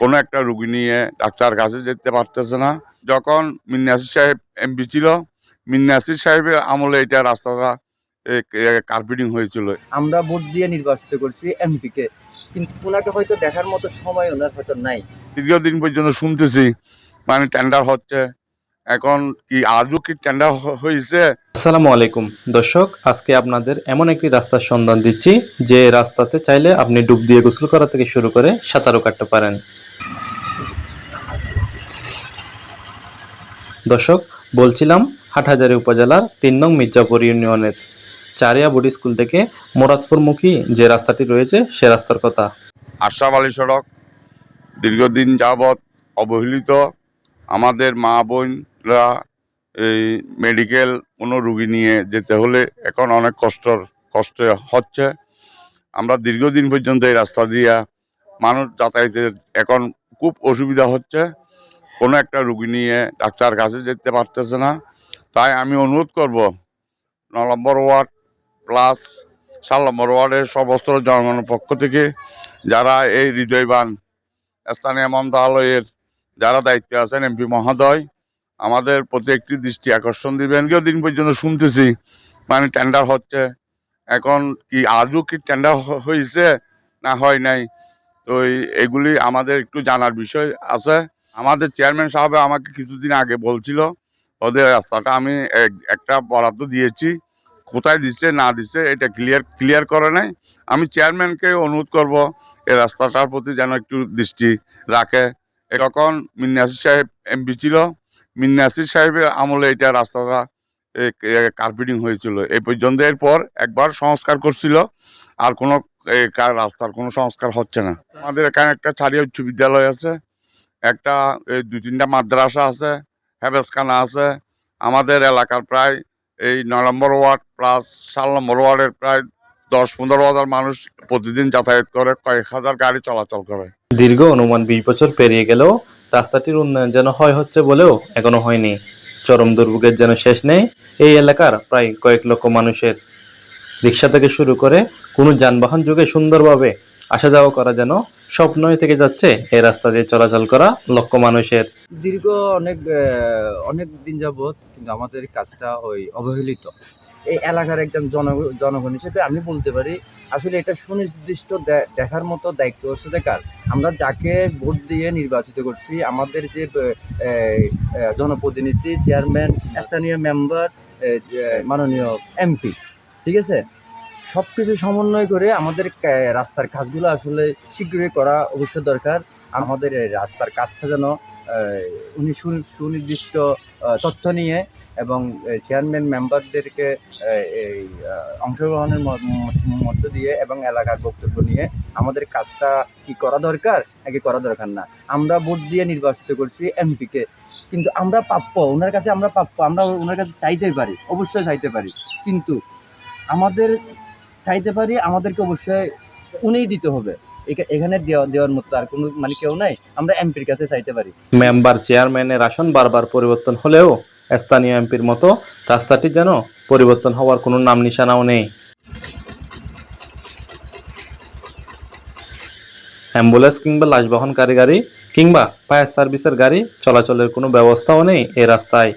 কোনো একটা রুগী নিয়ে ডাক্তার কাছে যেতে পারতেছে না। যখন মিন্নাসির সাহেব এমপি ছিল মিন্নাসির সাহেবের আমলে এটা রাস্তাটা কার্পেটিং হয়েছিল। আমরা ভোট দিয়ে নির্বাচিত করছি এমপিকে কিন্তু ওনাকে হয়তো দেখার মতো সময় ওনার হয়তো নাই। দীর্ঘদিন পর্যন্ত শুনতেছি মানে টেন্ডার হচ্ছে। এখন কি আজও কি টেন্ডার হয়েছে? আসসালামু আলাইকুম। দর্শক আজকে আপনাদের এমন একটি রাস্তার সন্ধান দিচ্ছি যে রাস্তাতে চাইলে আপনি ডুব দিয়ে গোসল করা থেকে শুরু করে সাঁতারও কাটতে পারেন। দর্শক, বলছিলাম হাটহাজারী উপজেলার তিন নং মির্জাপুর ইউনিয়নের চারিয়া বুডি স্কুল থেকে মোরাদপুরমুখী যে রাস্তাটি রয়েছে, সে রাস্তার কথা। আশরাফ আলী সড়ক, দীর্ঘদিন যাবৎ অবহেলিত আমাদের মা বোনরা এই মেডিকেল কোনো রুগী নিয়ে যেতে হলে এখন অনেক কষ্টর, কষ্ট হচ্ছে। আমরা দীর্ঘদিন পর্যন্ত এই রাস্তা দিয়ে মানুষ যাতায়াতের এখন খুব অসুবিধা হচ্ছে। কোনো একটা রুগী নিয়ে ডাক্তার কাছে যেতে পারতেছে না। তাই আমি অনুরোধ করব, ন নম্বর ওয়ার্ড প্লাস সাত নম্বর ওয়ার্ডের সমস্ত জনগণের পক্ষ থেকে, যারা এই হৃদয়বান স্থানীয় মন্ত্রণালয়ের যারা দায়িত্বে আছেন এমপি মহোদয়, আমাদের প্রতি একটি দৃষ্টি আকর্ষণ দিবেন। কেউ দিন পর্যন্ত শুনতেছি মানে টেন্ডার হচ্ছে। এখন কি আজও কি টেন্ডার হয়েছে না হয় নাই? তো এগুলি আমাদের একটু জানার বিষয় আছে। আমাদের চেয়ারম্যান সাহেব আমাকে কিছুদিন আগে বলছিল, ওদের রাস্তাটা আমি এক- একটা বরাদ্দ দিয়েছি, কোথায় দিচ্ছে, না দিচ্ছে, এটা ক্লিয়ার ক্লিয়ার করে নাই। আমি চেয়ারম্যানকে অনুরোধ করব, এই রাস্তাটার প্রতি যেন একটু দৃষ্টি রাখে। এরকম মিন্নাসির সাহেব এমপি ছিল। মিন্নাসির সাহেবের আমলে এটা রাস্তাটা কার্পেটিং হয়েছিল। এই পর্যন্ত এরপর একবার সংস্কার করছিল, আর কোনো রাস্তার কোনো সংস্কার হচ্ছে না। আমাদের এখানে একটা ছাড়িয়া উচ্চ বিদ্যালয় আছে একটা, এই দুই তিনটা মাদ্রাসা আছে হেবেসখানা আছে, আমাদের এলাকার প্রায় এই নয় নম্বর ওয়ার্ড প্লাস সাত নম্বর ওয়ার্ডের প্রায় দশ পনেরো হাজার মানুষ প্রতিদিন যাতায়াত করে, কয়েক হাজার গাড়ি চলাচল করে। দীর্ঘ অনুমান বিশ বছর পেরিয়ে গেলেও রাস্তাটির উন্নয়ন যেন হয় হচ্ছে বলেও এখনও হয়নি। চরম দুর্ভোগের যেন শেষ নেই, এই এলাকার প্রায় কয়েক লক্ষ মানুষের। রিক্সা থেকে শুরু করে কোনো যানবাহন যুগে সুন্দরভাবে আসা যাওয়া করা যেন স্বপ্নই থেকে যাচ্ছে, এই রাস্তা দিয়ে চলাচল করা লক্ষ মানুষের। দীর্ঘ অনেক অনেক দিন যাবত কিন্তু আমাদের কাজটা ওই অবহেলিত। এই এলাকার একজন জন, জনগণ হিসেবে আমি বলতে পারি, আসলে এটা সুনির্দিষ্ট দেখার মতো দায়িত্ব হচ্ছে কার? আমরা যাকে ভোট দিয়ে নির্বাচিত করছি, আমাদের যে জনপ্রতিনিধি, চেয়ারম্যান, স্থানীয় মেম্বার মাননীয় এমপি, ঠিক আছে? সব কিছু সমন্বয় করে আমাদের রাস্তার কাজগুলো আসলে শীঘ্রই করা অবশ্যই দরকার। আমাদের রাস্তার কাজটা যেন উনি সুনির্দিষ্ট তথ্য নিয়ে এবং চেয়ারম্যান মেম্বারদেরকে এই অংশগ্রহণের মধ্য দিয়ে এবং এলাকার বক্তব্য নিয়ে আমাদের কাজটা কি করা দরকার নাকি করা দরকার না। আমরা ভোট দিয়ে নির্বাচিত করছি এমপিকে। কিন্তু আমরা প্রাপ্য, ওনার কাছে আমরা প্রাপ্য, আমরা ওনার কাছে চাইতেই পারি, অবশ্যই চাইতে পারি। কিন্তু আমাদের চাইতে পারি আমাদেরকে অবশ্যই উনিই দিতে হবে। এখা- এখানে দেওয়া দেওয়ার মতো আর কোনো মানে কেউ নাই। আমরা এমপির কাছে চাইতে পারি। মেম্বার চেয়ারম্যানের আসন বারবার পরিবর্তন হলেও স্থানীয় এমপির মতো রাস্তাটি যেন পরিবর্তন হওয়ার কোনো নাম নিশানাও নেই। অ্যাম্বুলেন্স কিংবা লাশ বহনকারী গাড়ি কিংবা ফায়ার সার্ভিসের গাড়ি চলাচলের কোনো ব্যবস্থাও নেই এই রাস্তায়।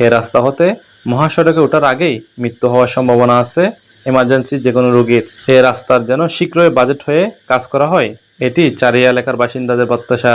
এই রাস্তা হতে মহাসড়কে ওঠার আগেই মৃত্যু হওয়ার সম্ভাবনা আছে। এমার্জেন্সি যে কোনো রোগীর এই রাস্তার যেন শীঘ্রই বাজেট হয়ে কাজ করা হয়, এটি চারিয়া এলাকার বাসিন্দাদের প্রত্যাশা।